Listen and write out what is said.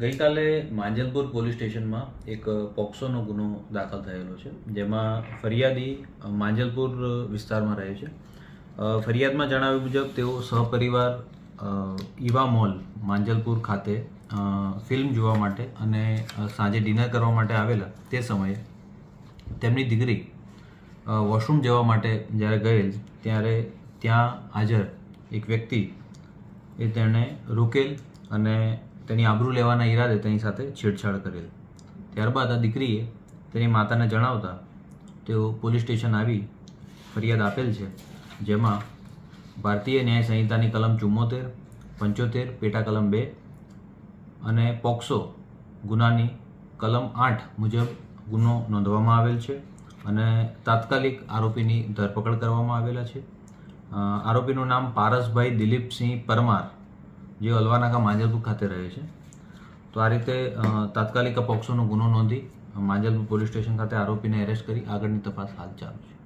ગઈકાલે માંજલપુર પોલીસ સ્ટેશનમાં એક પોક્સોનો ગુનો દાખલ થયેલો છે, જેમાં ફરિયાદી માંજલપુર વિસ્તારમાં રહે છે. ફરિયાદમાં જણાવ્યા મુજબ તેઓ સહપરિવાર ઇવા મોલ, માંજલપુર ખાતે ફિલ્મ જોવા માટે અને સાંજે ડિનર કરવા માટે આવેલા તે સમયે તેમની દીકરી વોશરૂમ જવા માટે જ્યારે ગયેલ ત્યારે ત્યાં હાજર એક વ્યક્તિ એ તેણે રોકેલ અને તેની આબરૂ લેવાના ઈરાદે તેની સાથે છેડછાડ કરેલ. ત્યારબાદ આ દીકરીએ તેની માતાને જણાવતા તેઓ પોલીસ સ્ટેશન આવી ફરિયાદ આપેલ છે, જેમાં ભારતીય ન્યાય સંહિતાની કલમ ચુમ્મોતેર, પંચોતેર, પેટા કલમ બે અને પોક્સો ગુનાની કલમ આઠ મુજબ ગુનો નોંધવામાં આવેલ છે અને તાત્કાલિક આરોપીની ધરપકડ કરવામાં આવેલા છે. આરોપીનું નામ પારસભાઈ દિલીપસિંહ પરમાર જે અલવાનાકા માંજલપુર ખાતે રહે છે. તો આ રીતે તાત્કાલિક પોક્સોનો ગુનો નોંધી માંજલપુર પોલીસ સ્ટેશન ખાતે આરોપીને એરેસ્ટ કરી આગળની તપાસ હાલ ચાલુ છે.